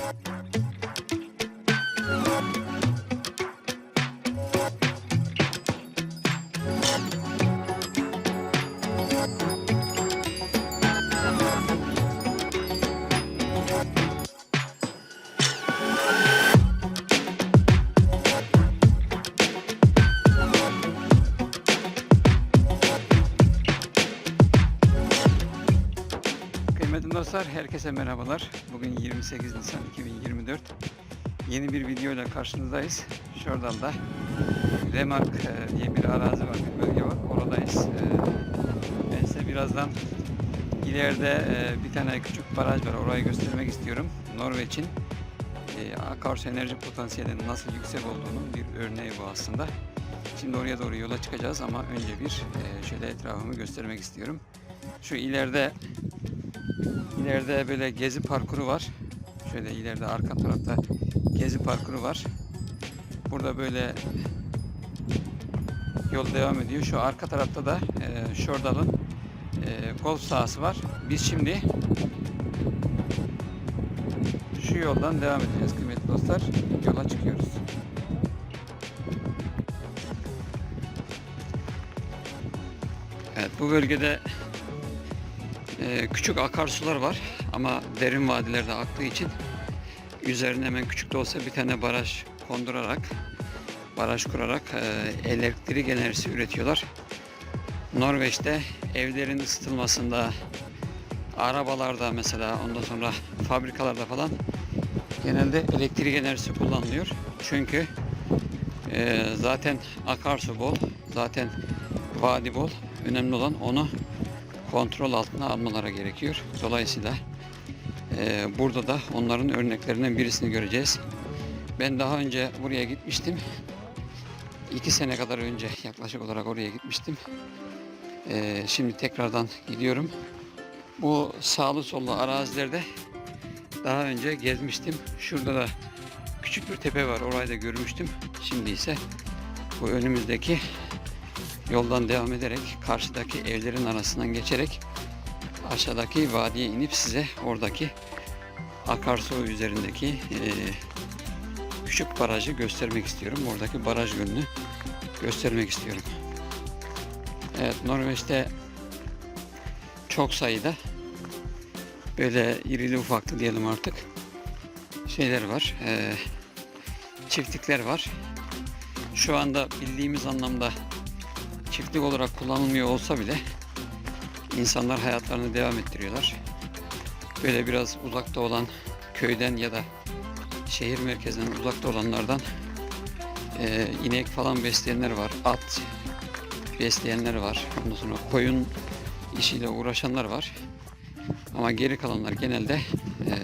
Yeah. Herkese merhabalar. Bugün 28 Nisan 2024. Yeni bir video ile karşınızdayız. Şuradan da Remark e, diye bir arazi var, bir bölge var. Oradayız. Ben size birazdan ileride e, bir tane küçük baraj var. Orayı göstermek istiyorum. Norveç'in e, akarsu enerji potansiyelinin nasıl yüksek olduğunun bir örneği bu aslında. Şimdi oraya doğru yola çıkacağız ama önce bir şöyle etrafımı göstermek istiyorum. Şu ileride İleride böyle gezi parkuru var. Şöyle ileride arka tarafta gezi parkuru var. Burada böyle yol devam ediyor. Şu arka tarafta da e, Şordal'ın e, golf sahası var. Biz şimdi şu yoldan devam edeceğiz kıymetli dostlar. Yola çıkıyoruz. Evet bu bölgede ee, küçük akarsular var ama derin vadilerde aktığı için üzerine hemen küçük de olsa bir tane baraj kondurarak baraj kurarak e, elektrik enerjisi üretiyorlar. Norveç'te evlerin ısıtılmasında arabalarda mesela ondan sonra fabrikalarda falan genelde elektrik enerjisi kullanılıyor. Çünkü e, zaten akarsu bol, zaten vadi bol. Önemli olan onu kontrol altına almaları gerekiyor. Dolayısıyla e, burada da onların örneklerinden birisini göreceğiz. Ben daha önce buraya gitmiştim. İki sene kadar önce yaklaşık olarak oraya gitmiştim. E, şimdi tekrardan gidiyorum. Bu sağlı sollu arazilerde daha önce gezmiştim. Şurada da küçük bir tepe var. Orayı da görmüştüm. Şimdi ise bu önümüzdeki yoldan devam ederek karşıdaki evlerin arasından geçerek aşağıdaki vadiye inip size oradaki akarsu üzerindeki e, küçük barajı göstermek istiyorum. Oradaki baraj gölünü göstermek istiyorum. Evet Norveç'te çok sayıda böyle irili ufaklı diyelim artık şeyler var. E, çiftlikler var. Şu anda bildiğimiz anlamda çiftlik olarak kullanılmıyor olsa bile insanlar hayatlarını devam ettiriyorlar. Böyle biraz uzakta olan köyden ya da şehir merkezinden uzakta olanlardan e, inek falan besleyenler var. At besleyenler var. Ondan sonra koyun işiyle uğraşanlar var. Ama geri kalanlar genelde e,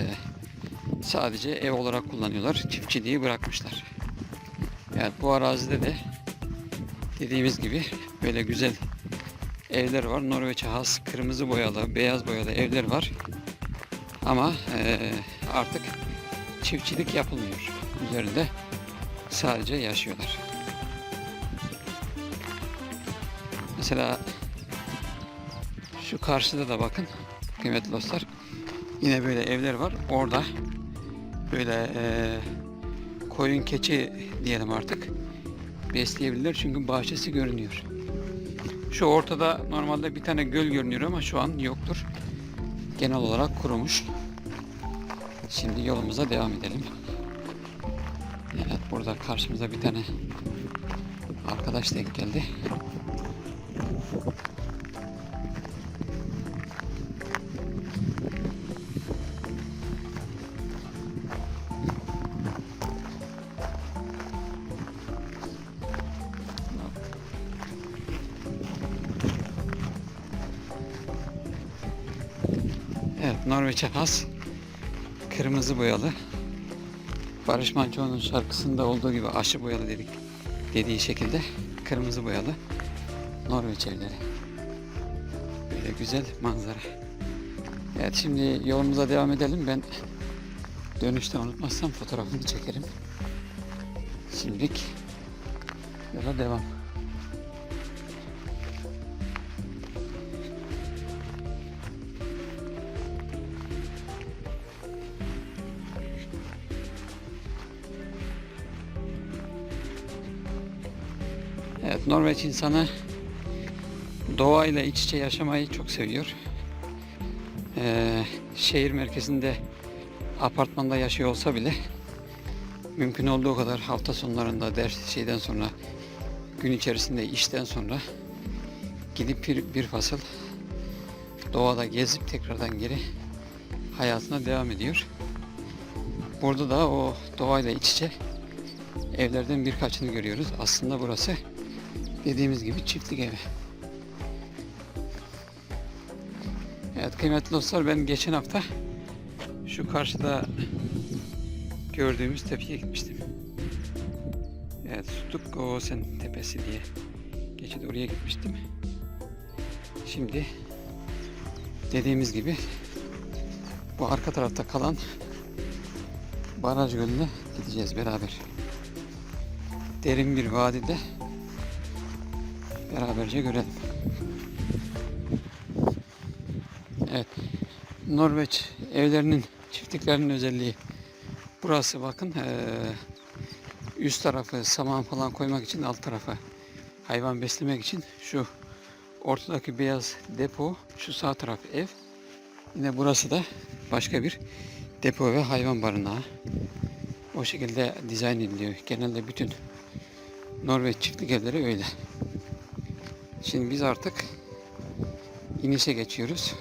sadece ev olarak kullanıyorlar. Çiftçiliği bırakmışlar. Yani bu arazide de dediğimiz gibi böyle güzel evler var. Norveç'e has kırmızı boyalı, beyaz boyalı evler var. Ama eee, artık çiftçilik yapılmıyor. Üzerinde sadece yaşıyorlar. Mesela şu karşıda da bakın kıymetli dostlar. Yine böyle evler var. Orada böyle eee, koyun keçi diyelim artık besleyebilirler çünkü bahçesi görünüyor. Şu ortada normalde bir tane göl görünüyor ama şu an yoktur. Genel olarak kurumuş. Şimdi yolumuza devam edelim. Evet burada karşımıza bir tane arkadaş denk geldi. Norveç'e has kırmızı boyalı Barış Manço'nun şarkısında olduğu gibi aşı boyalı dedik dediği şekilde kırmızı boyalı Norveç evleri. Böyle güzel manzara. Evet şimdi yolumuza devam edelim. Ben dönüşte unutmazsam fotoğrafını çekerim. Şimdilik yola devam. Norveç insanı doğayla iç içe yaşamayı çok seviyor. Ee, şehir merkezinde apartmanda yaşıyor olsa bile mümkün olduğu kadar hafta sonlarında ders şeyden sonra gün içerisinde işten sonra gidip bir, bir fasıl doğada gezip tekrardan geri hayatına devam ediyor. Burada da o doğayla iç içe evlerden birkaçını görüyoruz. Aslında burası dediğimiz gibi çiftlik evi. Evet kıymetli dostlar ben geçen hafta şu karşıda gördüğümüz tepeye gitmiştim. Evet Stuttgart tepesi diye geçit oraya gitmiştim. Şimdi dediğimiz gibi bu arka tarafta kalan baraj gölüne gideceğiz beraber. Derin bir vadide beraberce görelim. Evet. Norveç evlerinin çiftliklerinin özelliği. Burası bakın üst tarafı saman falan koymak için alt tarafı hayvan beslemek için şu ortadaki beyaz depo şu sağ taraf ev. Yine burası da başka bir depo ve hayvan barınağı. O şekilde dizayn ediliyor. Genelde bütün Norveç çiftlik evleri öyle şimdi biz artık inişe geçiyoruz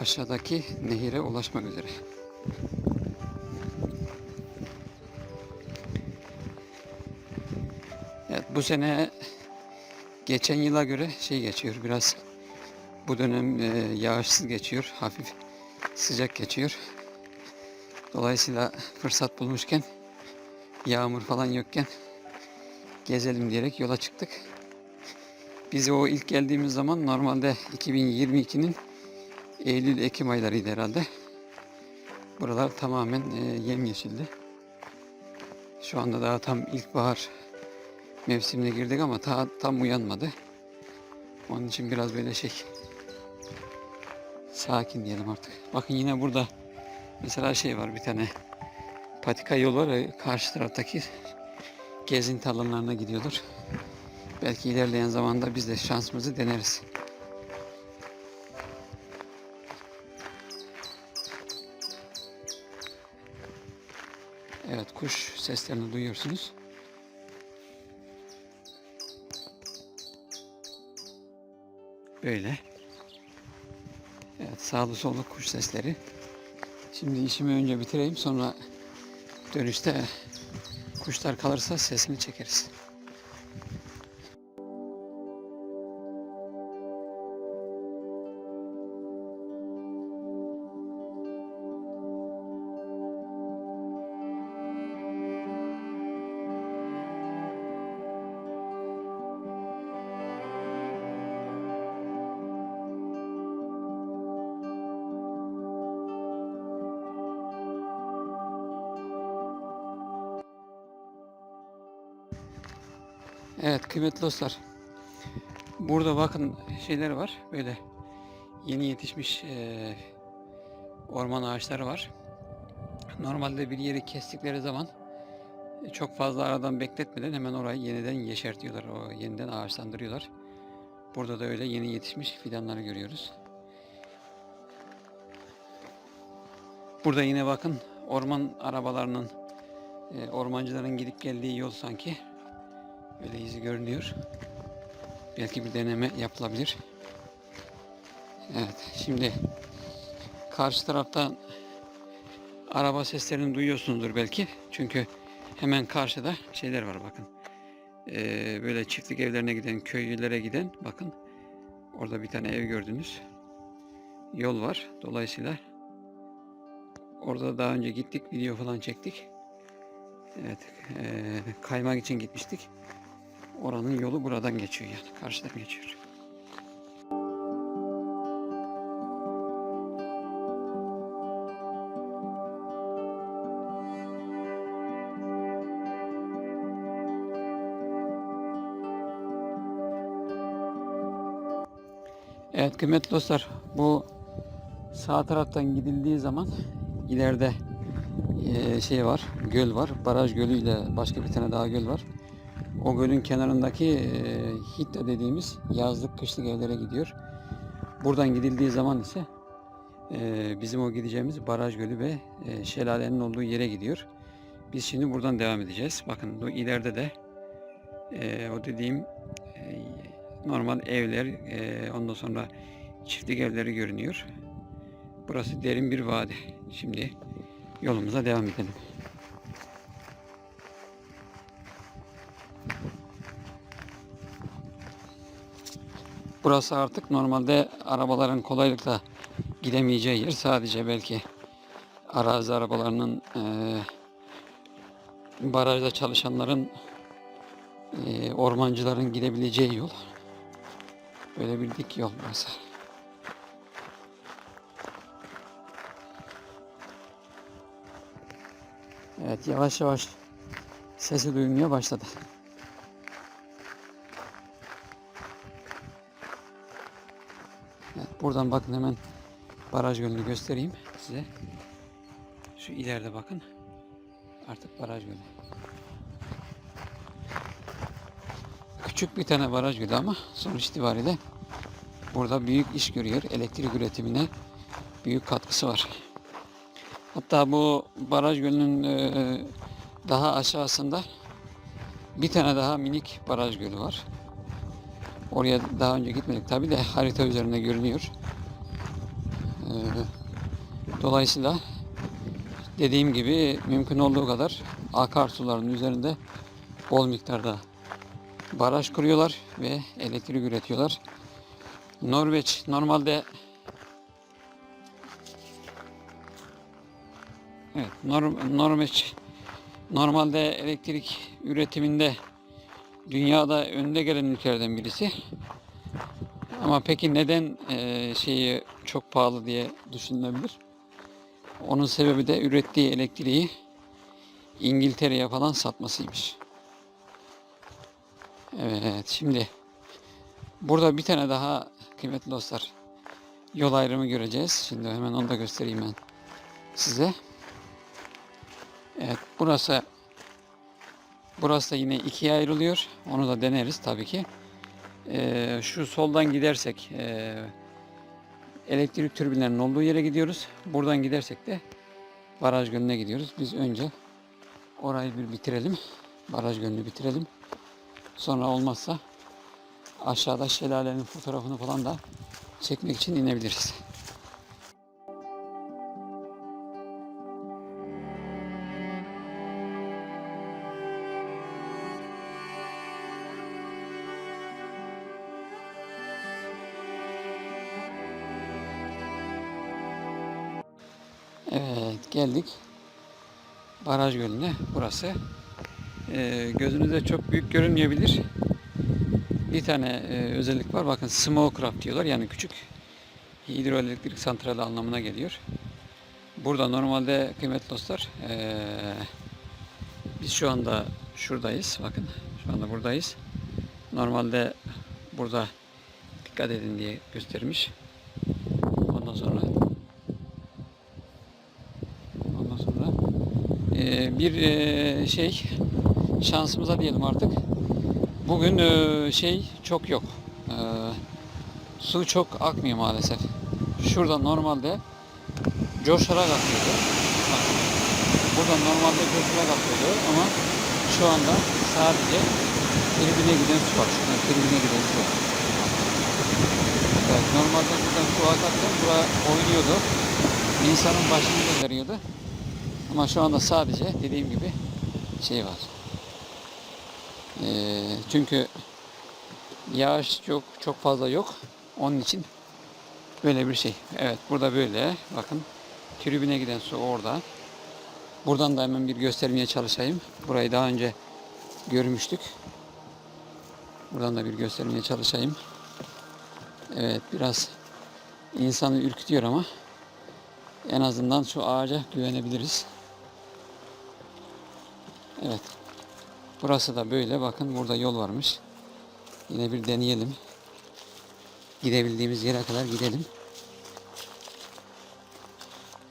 aşağıdaki nehire ulaşmak üzere. Evet bu sene geçen yıla göre şey geçiyor biraz bu dönem e, yağışsız geçiyor hafif sıcak geçiyor. Dolayısıyla fırsat bulmuşken yağmur falan yokken gezelim diyerek yola çıktık. Biz o ilk geldiğimiz zaman normalde 2022'nin Eylül-Ekim aylarıydı herhalde. Buralar tamamen e, yemyeşildi. Şu anda daha tam ilkbahar mevsimine girdik ama ta, tam uyanmadı. Onun için biraz böyle şey sakin diyelim artık. Bakın yine burada mesela şey var bir tane patika yol var. Karşı taraftaki gezinti alanlarına gidiyordur. Belki ilerleyen zamanda biz de şansımızı deneriz. Evet kuş seslerini duyuyorsunuz. Böyle. Evet sağlı sollu kuş sesleri. Şimdi işimi önce bitireyim sonra dönüşte kuşlar kalırsa sesini çekeriz. Evet kıymetli dostlar. Burada bakın şeyler var. Böyle yeni yetişmiş eee, orman ağaçları var. Normalde bir yeri kestikleri zaman e, çok fazla aradan bekletmeden hemen orayı yeniden yeşertiyorlar. O yeniden ağaçlandırıyorlar. Burada da öyle yeni yetişmiş fidanları görüyoruz. Burada yine bakın orman arabalarının e, ormancıların gidip geldiği yol sanki Böyle izi görünüyor. Belki bir deneme yapılabilir. Evet, şimdi karşı taraftan araba seslerini duyuyorsunuzdur belki. Çünkü hemen karşıda şeyler var bakın. Ee, böyle çiftlik evlerine giden, köylülere giden bakın. Orada bir tane ev gördünüz. Yol var. Dolayısıyla orada daha önce gittik, video falan çektik. Evet, ee, kaymak için gitmiştik. Oranın yolu buradan geçiyor yani. Karşıdan geçiyor. Evet kıymetli dostlar bu sağ taraftan gidildiği zaman ileride eee, şey var göl var baraj gölü ile başka bir tane daha göl var o gölün kenarındaki e, Hitta dediğimiz yazlık kışlık evlere gidiyor. Buradan gidildiği zaman ise e, bizim o gideceğimiz baraj gölü ve e, şelalenin olduğu yere gidiyor. Biz şimdi buradan devam edeceğiz. Bakın bu ileride de e, o dediğim e, normal evler, e, ondan sonra çiftlik evleri görünüyor. Burası derin bir vadi. Şimdi yolumuza devam edelim. Burası artık normalde arabaların kolaylıkla gidemeyeceği yer. Sadece belki arazi arabalarının eee barajda çalışanların eee, ormancıların gidebileceği yol. Böyle bir dik yol burası. Evet yavaş yavaş sesi duyulmaya başladı. Buradan bakın hemen baraj gölünü göstereyim size. Şu ileride bakın. Artık baraj gölü. Küçük bir tane baraj gölü ama sonuç itibariyle burada büyük iş görüyor. Elektrik üretimine büyük katkısı var. Hatta bu baraj gölünün e, daha aşağısında bir tane daha minik baraj gölü var. Oraya daha önce gitmedik tabi de harita üzerinde görünüyor. E, dolayısıyla dediğim gibi mümkün olduğu kadar akarsuların üzerinde bol miktarda baraj kuruyorlar ve elektrik üretiyorlar. Norveç normalde Evet, Nor- Norveç normalde elektrik üretiminde dünyada önde gelen ülkelerden birisi. Ama peki neden eee, şeyi çok pahalı diye düşünülebilir? Onun sebebi de ürettiği elektriği İngiltere'ye falan satmasıymış. Evet, şimdi burada bir tane daha kıymetli dostlar yol ayrımı göreceğiz. Şimdi hemen onu da göstereyim ben size. Evet burası burası da yine ikiye ayrılıyor. Onu da deneriz tabii ki. Ee, şu soldan gidersek e, elektrik türbinlerinin olduğu yere gidiyoruz. Buradan gidersek de baraj gölüne gidiyoruz. Biz önce orayı bir bitirelim. Baraj gölünü bitirelim. Sonra olmazsa aşağıda şelalenin fotoğrafını falan da çekmek için inebiliriz. Evet geldik. Baraj gölüne. Burası. Ee, gözünüze çok büyük görünmeyebilir. Bir tane e, özellik var. Bakın small craft diyorlar. Yani küçük hidroelektrik santrali anlamına geliyor. Burada normalde kıymetli dostlar ee, biz şu anda şuradayız. Bakın şu anda buradayız. Normalde burada dikkat edin diye göstermiş. Ondan sonra Ondan sonra eee, bir eee, şey şansımıza diyelim artık. Bugün eee, şey çok yok. Eee, su çok akmıyor maalesef. Şurada normalde coşarak akıyordu. Burada normalde coşarak akıyordu ama şu anda sadece tribüne giden su var. Şuradan tribüne giden su. Evet, normalde buradan su akarken bura oynuyordu. İnsanın başını gönderiyordu. Ama şu anda sadece dediğim gibi şey var. Ee, çünkü yağış çok çok fazla yok. Onun için böyle bir şey. Evet burada böyle. Bakın tribüne giden su orada. Buradan da hemen bir göstermeye çalışayım. Burayı daha önce görmüştük. Buradan da bir göstermeye çalışayım. Evet biraz insanı ürkütüyor ama en azından şu ağaca güvenebiliriz. Evet. Burası da böyle. Bakın burada yol varmış. Yine bir deneyelim. Gidebildiğimiz yere kadar gidelim.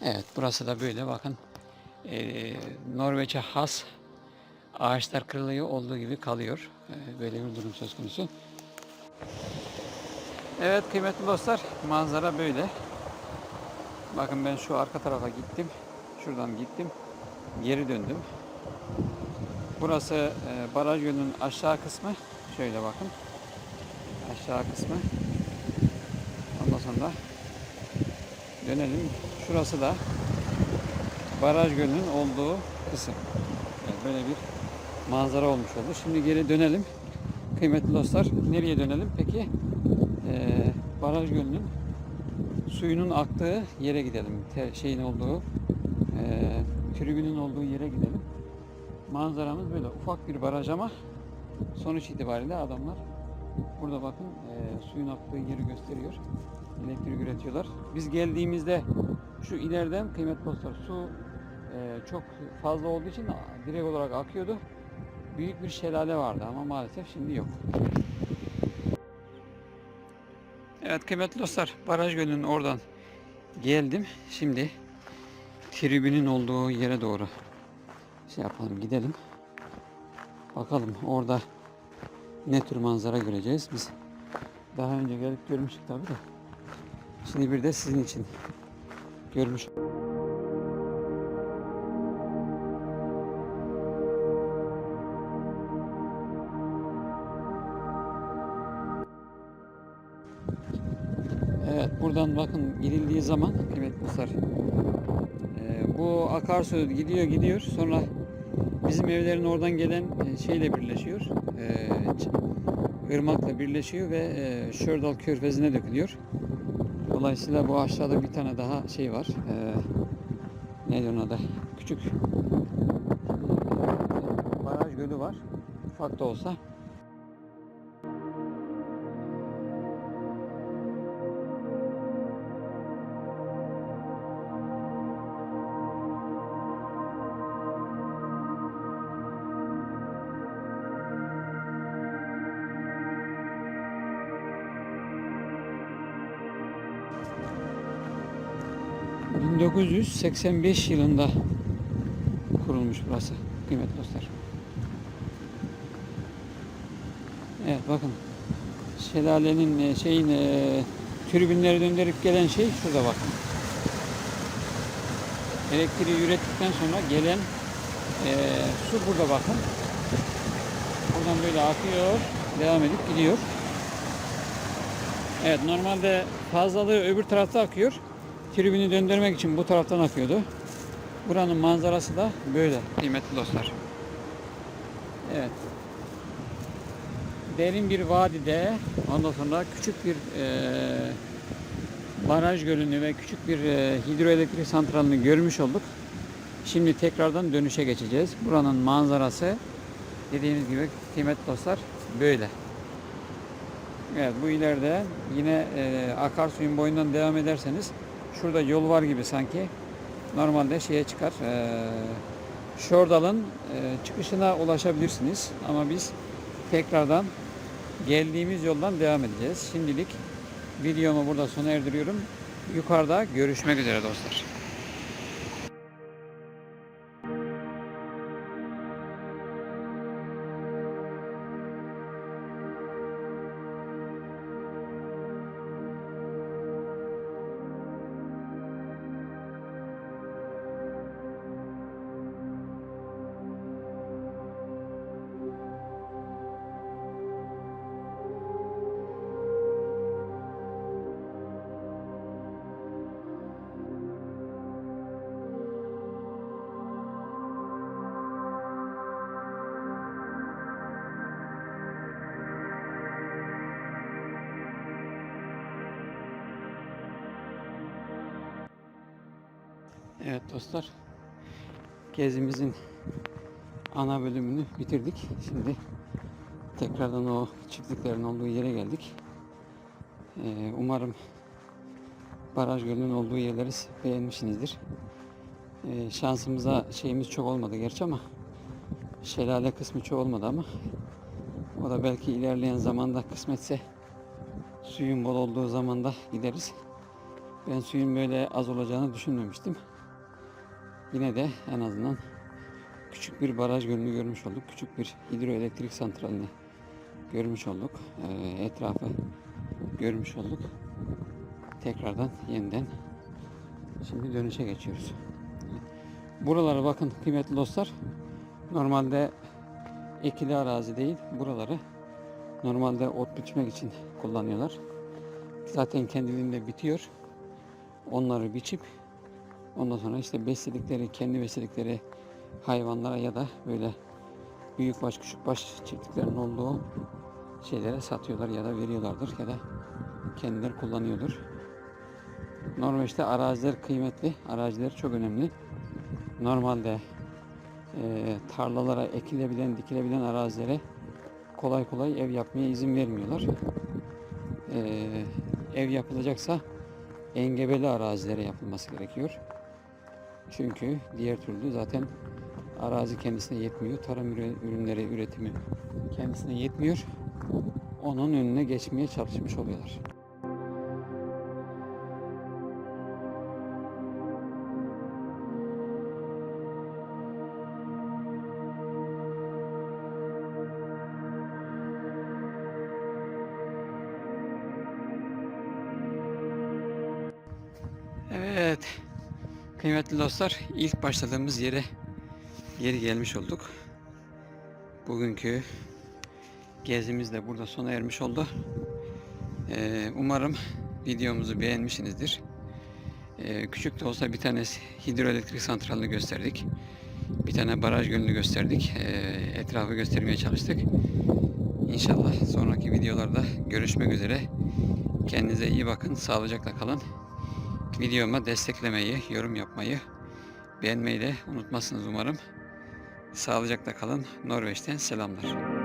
Evet. Burası da böyle. Bakın. Ee, Norveç'e has ağaçlar kırılıyor olduğu gibi kalıyor. Ee, Böyle bir durum söz konusu. Evet kıymetli dostlar manzara böyle. Bakın ben şu arka tarafa gittim. Şuradan gittim. Geri döndüm. Burası e, baraj gölünün aşağı kısmı. Şöyle bakın. Aşağı kısmı. Ondan sonra dönelim. Şurası da baraj gölünün olduğu kısım. Evet, böyle bir manzara olmuş oldu. Şimdi geri dönelim. Kıymetli dostlar nereye dönelim? Peki ee, baraj gölünün suyunun aktığı yere gidelim. Te, şeyin olduğu e, tribünün olduğu yere gidelim. Manzaramız böyle ufak bir baraj ama sonuç itibariyle adamlar burada bakın e, suyun aktığı yeri gösteriyor. Elektrik üretiyorlar. Biz geldiğimizde şu ileriden kıymetli dostlar su e, çok fazla olduğu için direkt olarak akıyordu. Büyük bir şelale vardı ama maalesef şimdi yok. Evet kıymetli dostlar baraj gölünün oradan geldim. Şimdi tribünün olduğu yere doğru şey yapalım gidelim. Bakalım orada ne tür manzara göreceğiz. Biz daha önce gelip görmüştük tabi de. Şimdi bir de sizin için görmüş. Evet buradan bakın gidildiği zaman kıymetli dostlar e, bu akarsu gidiyor gidiyor sonra bizim evlerin oradan gelen e, şeyle birleşiyor e, ırmakla birleşiyor ve e, Şördal Körfezi'ne dökülüyor. Dolayısıyla bu aşağıda bir tane daha şey var. E, neydi onun adı? Küçük baraj gölü var. Ufak da olsa. ...1985 yılında kurulmuş burası kıymetli dostlar. Evet bakın şelalenin e, şeyin e, tribünleri döndürüp gelen şey şurada bakın. Elektriği ürettikten sonra gelen e, su burada bakın. Buradan böyle akıyor, devam edip gidiyor. Evet normalde fazlalığı öbür tarafta akıyor. Tribünü döndürmek için bu taraftan akıyordu. Buranın manzarası da böyle kıymetli dostlar. Evet. Derin bir vadide ondan sonra küçük bir e, baraj gölünü ve küçük bir e, hidroelektrik santralini görmüş olduk. Şimdi tekrardan dönüşe geçeceğiz. Buranın manzarası dediğimiz gibi kıymetli dostlar böyle. Evet bu ileride yine e, akarsuyun boyundan devam ederseniz şurada yol var gibi sanki. Normalde şeye çıkar. E, Şordal'ın çıkışına ulaşabilirsiniz. Ama biz tekrardan geldiğimiz yoldan devam edeceğiz. Şimdilik videomu burada sona erdiriyorum. Yukarıda görüşmek üzere dostlar. Evet dostlar. Gezimizin ana bölümünü bitirdik. Şimdi tekrardan o çiftliklerin olduğu yere geldik. Ee, umarım baraj gölünün olduğu yerleri beğenmişsinizdir. Ee, şansımıza şeyimiz çok olmadı gerçi ama şelale kısmı çok olmadı ama o da belki ilerleyen zamanda kısmetse suyun bol olduğu zamanda gideriz. Ben suyun böyle az olacağını düşünmemiştim. Yine de en azından küçük bir baraj gölünü görmüş olduk. Küçük bir hidroelektrik santralini görmüş olduk. Ee, etrafı görmüş olduk. Tekrardan yeniden şimdi dönüşe geçiyoruz. Buralara bakın kıymetli dostlar. Normalde ekili arazi değil. Buraları normalde ot biçmek için kullanıyorlar. Zaten kendiliğinde bitiyor. Onları biçip ondan sonra işte besledikleri, kendi besledikleri hayvanlara ya da böyle büyük baş küçük baş çiftliklerin olduğu şeylere satıyorlar ya da veriyorlardır ya da kendileri kullanıyordur. Norveç'te araziler kıymetli, araziler çok önemli. Normalde e, tarlalara ekilebilen, dikilebilen arazilere kolay kolay ev yapmaya izin vermiyorlar. E, ev yapılacaksa engebeli arazilere yapılması gerekiyor. Çünkü diğer türlü zaten arazi kendisine yetmiyor. Tarım ürünleri üretimi kendisine yetmiyor. Onun önüne geçmeye çalışmış oluyorlar. Kıymetli dostlar, ilk başladığımız yere yeri gelmiş olduk. Bugünkü gezimiz de burada sona ermiş oldu. Ee, umarım videomuzu beğenmişsinizdir. Ee, küçük de olsa bir tane hidroelektrik santralini gösterdik. Bir tane baraj gölünü gösterdik. Ee, etrafı göstermeye çalıştık. İnşallah sonraki videolarda görüşmek üzere. Kendinize iyi bakın, sağlıcakla kalın. Videoma desteklemeyi, yorum yapmayı, beğenmeyi de unutmazsınız umarım. Sağlıcakla kalın. Norveç'ten selamlar.